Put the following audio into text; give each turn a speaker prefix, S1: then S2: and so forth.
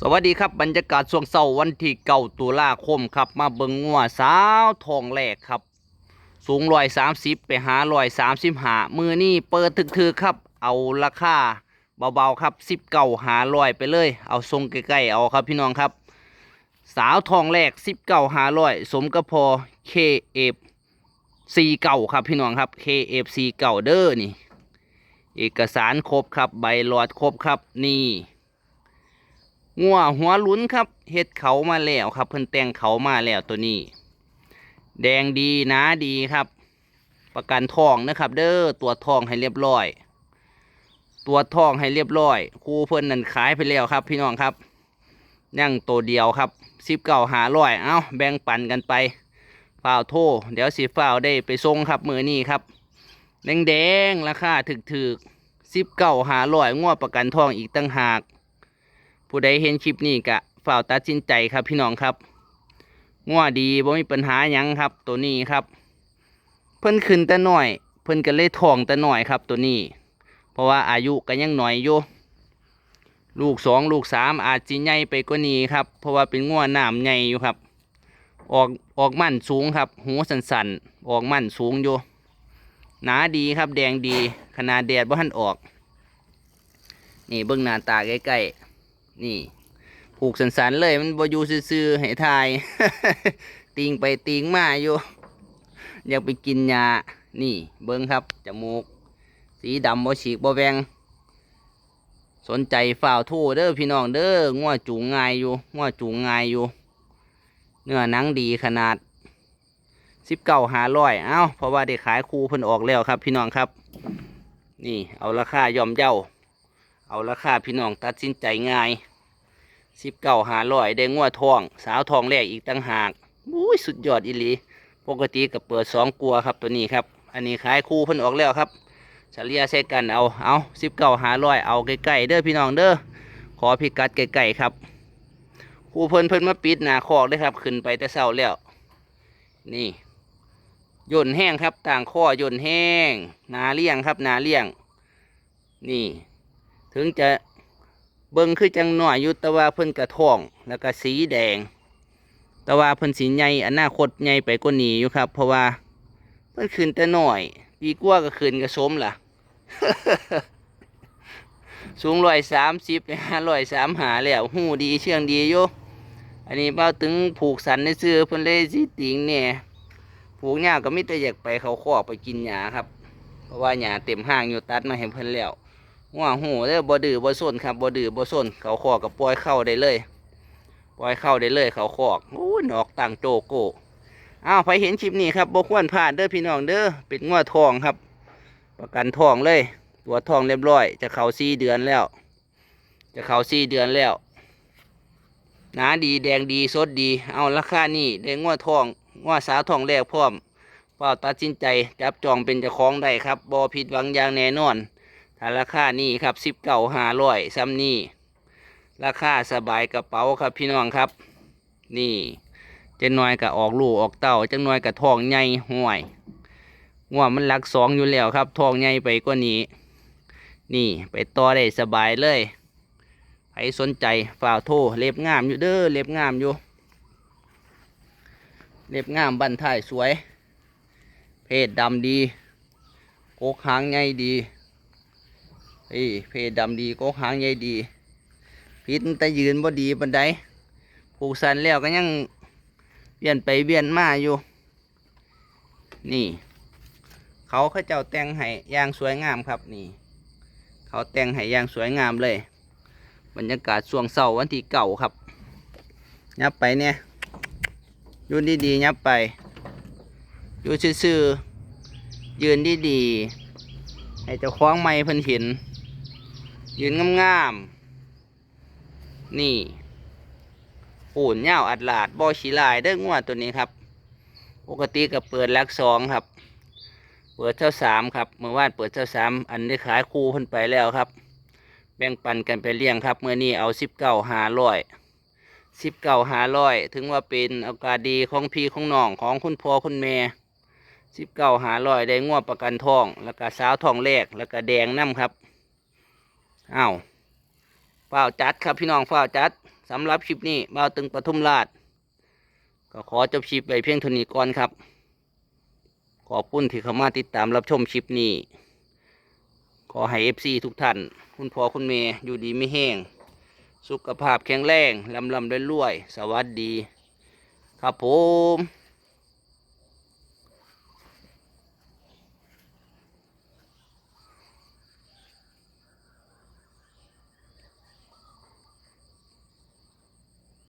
S1: สวัสดีครับบรรยากาศช่วงเช้าวันที่เก้าตุลาคมครับ มาเบิงงัวสาวทองแหลกครับ สูงร้อยสามสิบไปหาร้อยสามสิบหามือนี่เปิดถึกๆครับ เอาราคาเบาๆครับสิบเก้าหาร้อยไปเลย เอาทรงใกล้ๆเอาครับพี่น้องครับ สาวทองแหลกสิบเก้าหาร้อยสมกับพอเคเอฟซีเก่าครับพี่น้องครับเคเอฟซีเก่าเด้อนี่ เอกสารครบครับใบหลอดครบครับนี่ งัวหัวหลุนครับเฮ็ดเขามาแล้วครับ เพิ่นแต่งเขามาแล้วตัวนี้ แดงดีนาดีครับ ประกันทองนะครับ เด้อตัวทองให้เรียบร้อย ตัวทองให้เรียบร้อยครูเพิ่นนั่นขายไปแล้วครับ พี่น้องครับยังตัวเดียวครับสิบเก้าหาร้อยเอ้าแบ่งปันกันไปฝ้าโทเดี๋ยวสิฝ้าได้ไปส่งครับมือนี้ครับแดงแดงราคาถึกๆสิบเก้าหาร้อยงัวประกันทองอีกตั้งหาก ผู้ใดเห็นคลิปนี้กะฝ่าวตัดสินใจครับพี่น้องครับงัวดีบ่มีปัญหาหยังครับ ตัวนี้ครับ เพิ่นขึ้นแต่น้อย เพิ่นก็เลยทองแต่น้อยครับ ตัวนี้ เพราะว่าอายุก็ยังหน้อยอยู่ลูกสองลูกสามอาจจะใหญ่ไปกว่านี้ครับ เพราะว่าเป็นงัวหนามใหญ่อยู่ครับ ออกออกมั่นสูงครับ หูสันๆออกมั่นสูงอยู่หนาดีครับแดงดีขนาดแดดบ่ทันออก นี่เบิ่งหน้าตาใกล้ๆ นี่ผูกสันๆเลย มันบอยู่ซื่อๆให้ทาย ติงไปติงมาอยู่ อยากไปกินยา นี่เบิ้งครับจมูก สีดำบ่ฉีกบ่แวงสนใจฝ่าวทู่เด้อพี่น้องเด้อง้อจูงง่ายอยู่ง้อจูงง่ายอยู่ เนื้อหนังดีขนาดสิบเก้าหาร้อยเอ้าเพราะว่าได้ขายครูเพิ่นออกแล้วครับ พี่น้องครับ นี่เอาราคาย่อมเย่า เอาราคาพี่น้องตัดสินใจง่ายสิบเก้าหาร้อยได้งัวทอง สาวทองแรกอีกตั้งหากอุ้ยสุดยอดอีหลีปกติกับเปิดสองกลัวครับตัวนี้ครับ อันนี้ขายคู่เพิ่นออกแล้วครับเฉลี่ยใส่กันเอาเอาสิบเก้าหาร้อยเอาใกล้ๆเด้อพี่น้องเด้อขอพิกัดใกล้ๆครับคู่เพิ่นเพิ่นมาปิดหนาคอกเด้ครับ ขึ้นไปแต่เช้าแล้ว นี่ย่นแห้งครับ ต่างข้อย่นแห้งนาเลี่ยงครับนาเลี่ยง นี่ ถึงจะเบิ่งคือจังหน่อยอยู่แต่ว่าเพิ่นกระท่อง แล้วก็สีแดง แต่ว่าเพิ่นสีใหญ่อนาคตใหญ่ไปกว่านี้อยู่ครับ เพราะว่าเพิ่นขึ้นแต่หน้อย ปีกว่าก็ขึ้นก็สมล่ะ สูงร้อยสามสิบห้าร้อยสามหาแล้วหูดีเชื่องดีอยู่อันนี้เบ้าถึงผูกสันในเสื้อเพิ่นเลยสิติงเนี่ยผูกหญ้าก็มิแต่อยากไปเขาคอไปกินหญ้าครับ เพราะว่าหญ้าเต็มห้างอยู่ตัดมาให้เพิ่นแล้ว ว่าหูเด้อบ่ดื้อบ่ส้นครับบ่ดื้อบ่ส้นเขาคอกับปล่อยเข้าได้เลย ปล่อยเข้าได้เลยเขาคอกโอ้นอกต่างโจโก้อ้าวใครเห็นคลิปนี้ครับบ่ควรพลาดเด้อพี่น้องเด้อเป็นงวทองครับ ประกันทองเลย ตัวทองเรียบร้อย จะเข้าสี่เดือนแล้ว จะเข้าสี่เดือนแล้วหนาดีแดงดีสดดี เอาราคานี่ได้งวทองงวสาวทองแรกพร้อมเฝ้าตัดสินใจจับจองเป็นเจ้าของได้ครับบ่ผิดหวังอย่างแน่นอน ถ้าราคานี่ครับสิบเก้าห้าร้อยซ้ำนี่ราคาสบายกระเป๋าครับพี่น้องครับ นี่จะน้อยกับออกลูกออกเต้าจังน้อยกับทองใหญ่ห่วยง่วมันหลักสองอยู่แล้วครับทองใหญ่ไปกว่านี้ นี่ไปต่อได้สบายเลยใครสนใจฝ่าโทเล็บงามอยู่เด้อเล็บงามอยู่ เล็บงามบันท้ายสวย เพศดำดีโกกหางใหญ่ดี เอ้เพศดำดีก็หางใหญ่ดี พิษแต่ยืนบ่ดีบันไดผูกสันแล้วก็ยังเวียนไปเวียนมาอยู่ นี่ เขาเขาเจ้าแต่งให้อย่างสวยงามครับนี่ เขาแต่งให้อย่างสวยงามเลย บรรยากาศช่วงเสาร์วันที่เก่าครับยับไปเนี่ยยืนดีๆยับไปอยู่ซื่อๆยืนดีๆให้เจ้าคว้างไม้เพิ่นเห็น ยืนงามๆ นี่ปูนเงาวอัดลาดบอชีลายเด้องวดตัวนี้ครับ ปกติก็เปิดลักสองครับ เปิดเท่าสามครับเมื่อวานเปิดเท่าสามอันได้ขายคู่พิ่นไปแล้วครับ แบ่งปันกันไปเลี้ยงครับ เมื่อนี้เอาสิบเก้าหาร้อยสิบเก้าหาร้อยถึงว่าเป็นโอกาสดีของพี่ของน้องของคุณพ่อคุณแม่สิบเก้าหาร้อยได้งวดประกันทอง แล้วก็สาวทองแรกแล้วก็แดงน้ำครับ อ้าวเฝ้าวจัดครับพี่น้องเฝ้าวจัดสำหรับคลิปนี้บ่าวตึงปทุมราช ก็ขอจบคลิปไว้เพียงเท่านี้ก่อนครับ ขอบคุณที่เข้ามาติดตามรับชมคลิปนี้ ขอให้เอฟซีทุกท่าน คุณพ่อคุณเมย์อยู่ดีไม่แห้ง สุขภาพแข็งแรงลำลำรวยๆสวัสดี ครับผม